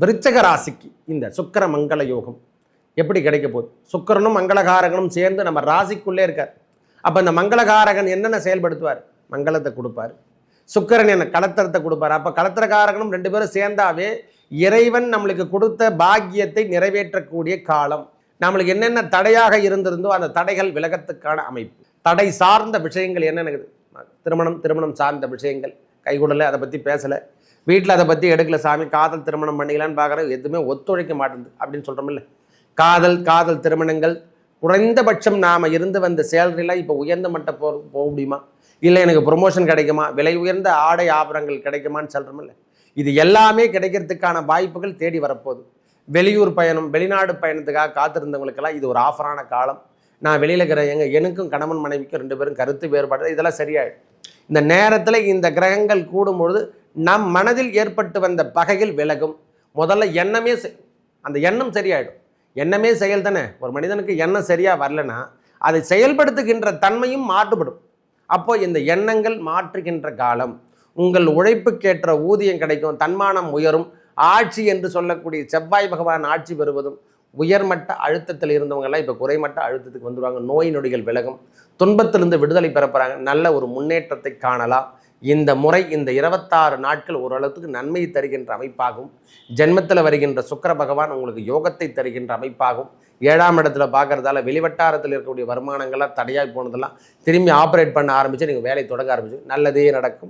விருச்சக ராசிக்கு இந்த சுக்கர மங்கள யோகம் எப்படி கிடைக்க போகுது? சுக்கரனும் மங்களகாரகனும் சேர்ந்து நம்ம ராசிக்குள்ளே இருக்கார். அப்போ இந்த மங்களகாரகன் என்னென்ன செயல்படுத்துவார்? மங்களத்தை கொடுப்பார். சுக்கரன் என்ன கலத்திரத்தை கொடுப்பார். அப்போ கலத்திரகாரகனும் ரெண்டு பேரும் சேர்ந்தாவே இறைவன் நம்மளுக்கு கொடுத்த பாக்கியத்தை நிறைவேற்றக்கூடிய காலம். நம்மளுக்கு என்னென்ன தடையாக இருந்திருந்தோ அந்த தடைகள் விலகத்துக்கான அமைப்பு. தடை சார்ந்த விஷயங்கள் என்னென்ன இருக்குது? திருமணம் திருமணம் சார்ந்த விஷயங்கள். கைகூடலை அதை பற்றி பேசலை. வீட்டில் அதை பற்றி எடுக்கல சாமி காதல் திருமணம் பண்ணிக்கலான்னு பார்க்குறேன் எதுவுமே ஒத்துழைக்க மாட்டேங்குது அப்படின்னு சொல்கிறோமில்ல காதல் காதல் திருமணங்கள் குறைந்தபட்சம் நாம் இருந்து வந்த சேலரிலாம் இப்போ உயர்ந்த மட்டம் போ போக முடியுமா? இல்லை எனக்கு ப்ரொமோஷன் கிடைக்குமா? விலை உயர்ந்த ஆடை ஆபரங்கள் கிடைக்குமான்னு சொல்கிறோமில்ல இது எல்லாமே கிடைக்கிறதுக்கான வாய்ப்புகள் தேடி வரப்போகுது. வெளியூர் பயணம் வெளிநாடு பயணத்துக்காக காத்திருந்தவங்களுக்கெல்லாம் இது ஒரு ஆஃபரான காலம். நான் வெளியில் இருக்கிற எங்கள் எனக்கும் கணவன் மனைவிக்கும் ரெண்டு பேரும் கருத்து வேறுபாடு. இதெல்லாம் சரியாயிடும். இந்த நேரத்தில் இந்த கிரகங்கள் கூடும்பொழுது நம் மனதில் ஏற்பட்டு வந்த பகைகள் விலகும். முதல்ல எண்ணமே அந்த எண்ணம் சரியாயிடும். எண்ணமே செயல் தானே? ஒரு மனிதனுக்கு எண்ணம் சரியாக வரலனா அதை செயல்படுத்துகின்ற தன்மையும் மாற்றுபடும் அப்போ இந்த எண்ணங்கள் மாற்றுகின்ற காலம். உங்கள் உழைப்புக்கேற்ற ஊதியம் கிடைக்கும் தன்மானம் உயரும். ஆட்சி என்று சொல்லக்கூடிய செவ்வாய் பகவான் ஆட்சி பெறுவதும் உயர்மட்ட அழுத்தத்தில் இருந்தவங்கெல்லாம் இப்போ குறைமட்ட அழுத்தத்துக்கு வந்துடுவாங்க நோய் நொடிகள் விலகும். துன்பத்திலிருந்து விடுதலை பெறப்போறாங்க நல்ல ஒரு முன்னேற்றத்தை காணலாம். இந்த முறை இந்த இருபத்தாறு நாட்கள் ஓரளவுக்கு நன்மை தருகின்ற அமைப்பாகும். ஜென்மத்தில் வருகின்ற சுக்கர பகவான் உங்களுக்கு யோகத்தை தருகின்ற அமைப்பாகும். ஏழாம் இடத்துல பார்க்குறதால வெளிவட்டாரத்தில் இருக்கக்கூடிய வருமானங்கள்லாம் தடையாகி போனதெல்லாம் திரும்பி ஆப்ரேட் பண்ண ஆரம்பிச்சு நீங்கள் வேலை தொடங்க ஆரம்பிச்சு நல்லதே நடக்கும்.